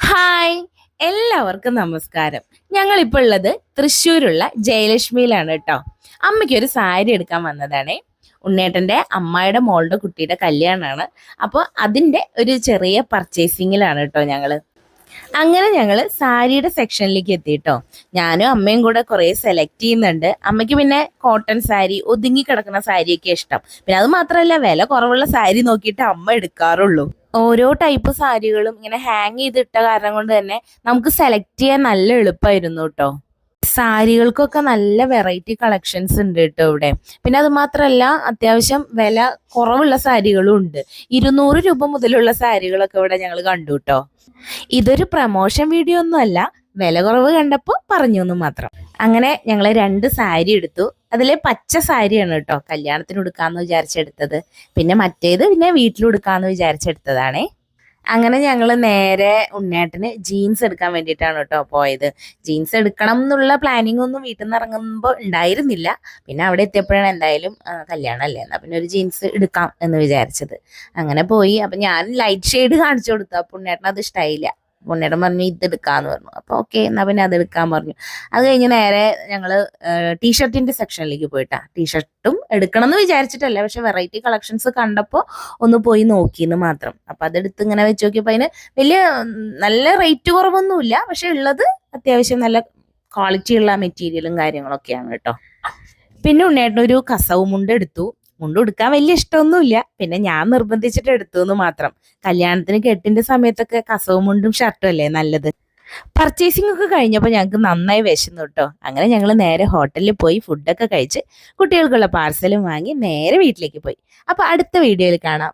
Hi എല്ലാവർക്കും നമസ്കാരം. ഞങ്ങളിപ്പോൾ ഉള്ളത് തൃശ്ശൂരുള്ള ജയലക്ഷ്മിയിലാണ് കേട്ടോ. അമ്മയ്ക്ക് ഒരു സാരി എടുക്കാൻ വന്നതാണേ. ഉണ്ണേട്ടന്റെ അമ്മായിയുടെ മോളുടെ കുട്ടിയുടെ കല്യാണമാണ് അപ്പോൾ അതിന്റെ ഒരു ചെറിയ പർച്ചേസിങ്ങിലാണ് കേട്ടോ ഞങ്ങൾ അങ്ങനെ ഞങ്ങൾ സാരിയുടെ സെക്ഷനിലേക്ക് എത്തിയിട്ടോ ഞാനും അമ്മയും കൂടെ കുറേ സെലക്ട് ചെയ്യുന്നുണ്ട്. അമ്മയ്ക്ക് പിന്നെ കോട്ടൺ സാരി ഒതുങ്ങി കിടക്കുന്ന സാരിയൊക്കെ ഇഷ്ടം. പിന്നെ അത് മാത്രമല്ല വില കുറവുള്ള സാരി നോക്കിയിട്ട് അമ്മ എടുക്കാറുള്ളൂ. ഓരോ ടൈപ്പ് സാരികളും ഇങ്ങനെ ഹാങ് ചെയ്തിട്ട കാരണം കൊണ്ട് തന്നെ നമുക്ക് സെലക്ട് ചെയ്യാൻ നല്ല എളുപ്പമായിരുന്നു കേട്ടോ സാരികൾക്കൊക്കെ നല്ല വെറൈറ്റി കളക്ഷൻസ് ഉണ്ട് കേട്ടോ ഇവിടെ. പിന്നെ അത് മാത്രമല്ല അത്യാവശ്യം വില കുറവുള്ള സാരികളും ഉണ്ട്. ഇരുന്നൂറ് രൂപ മുതലുള്ള സാരികളൊക്കെ ഇവിടെ ഞങ്ങൾ കണ്ടു കേട്ടോ ഇതൊരു പ്രമോഷൻ വീഡിയോ ഒന്നും അല്ല വില കുറവ് കണ്ടപ്പോൾ പറഞ്ഞു എന്ന് മാത്രം. അങ്ങനെ ഞങ്ങൾ രണ്ട് സാരി എടുത്തു. അതിൽ പച്ച സാരിയാണ് കേട്ടോ കല്യാണത്തിന് എടുക്കാന്ന് വിചാരിച്ചെടുത്തത്. പിന്നെ മറ്റേത് പിന്നെ വീട്ടിൽ ഉടുക്കാന്ന് വിചാരിച്ചെടുത്തതാണേ. അങ്ങനെ ഞങ്ങൾ നേരെ ഉണ്ണേട്ടന് ജീൻസ് എടുക്കാൻ വേണ്ടിയിട്ടാണ് കേട്ടോ പോയത്. ജീൻസ് എടുക്കണം എന്നുള്ള പ്ലാനിങ് ഒന്നും വീട്ടിൽ നിന്ന് ഇറങ്ങുമ്പോൾ ഉണ്ടായിരുന്നില്ല. പിന്നെ അവിടെ എത്തിയപ്പോഴാണ് എന്തായാലും കല്യാണം കല്യാണമല്ലേ? എന്നാൽ പിന്നെ ഒരു ജീൻസ് എടുക്കാം എന്ന് വിചാരിച്ചത്. അങ്ങനെ പോയി. അപ്പം ഞാൻ ലൈറ്റ് ഷെയ്ഡ് കാണിച്ചു കൊടുത്തു. അപ്പം ഉണ്ണേട്ടന് അത് ഇഷ്ടമായില്ല ഉണ്ണേട്ടൻ പറഞ്ഞു ഇതെടുക്കാന്ന് പറഞ്ഞു. അപ്പോൾ ഓക്കെ എന്നാൽ പിന്നെ അത് എടുക്കാൻ പറഞ്ഞു. അത് കഴിഞ്ഞ് നേരെ ഞങ്ങൾ ടീഷർട്ടിന്റെ സെക്ഷനിലേക്ക് പോയിട്ടാ. ടീഷർട്ടും എടുക്കണം എന്ന് വിചാരിച്ചിട്ടല്ല പക്ഷെ വെറൈറ്റി കളക്ഷൻസ് കണ്ടപ്പോൾ ഒന്ന് പോയി നോക്കിയെന്ന് മാത്രം. അപ്പോൾ അതെടുത്ത് ഇങ്ങനെ വെച്ച് നോക്കിയപ്പോൾ അതിന് വലിയ നല്ല റേറ്റ് കുറവൊന്നുമില്ല. പക്ഷെ ഉള്ളത് അത്യാവശ്യം നല്ല ക്വാളിറ്റി ഉള്ള മെറ്റീരിയലും കാര്യങ്ങളൊക്കെയാണ് കേട്ടോ. പിന്നെ ഉണ്ണേട്ടൻ ഒരു കസവ് മുണ്ട് എടുത്തു. മുണ്ട് ഉടുക്കാൻ വലിയ ഇഷ്ടമൊന്നുമില്ല. പിന്നെ ഞാൻ നിർബന്ധിച്ചിട്ട് എടുത്തു എന്ന് മാത്രം. കല്യാണത്തിന് കെട്ടിന്റെ സമയത്തൊക്കെ കസവും മുണ്ടും ഷർട്ടും അല്ലേ നല്ലത്? പർച്ചേസിംഗ് ഒക്കെ കഴിഞ്ഞപ്പോൾ ഞങ്ങൾക്ക് നന്നായി വിശന്നു കേട്ടോ അങ്ങനെ ഞങ്ങൾ നേരെ ഹോട്ടലിൽ പോയി ഫുഡൊക്കെ കഴിച്ച് കുട്ടികൾക്കുള്ള പാർസലും വാങ്ങി നേരെ വീട്ടിലേക്ക് പോയി. അപ്പോൾ അടുത്ത വീഡിയോയിൽ കാണാം.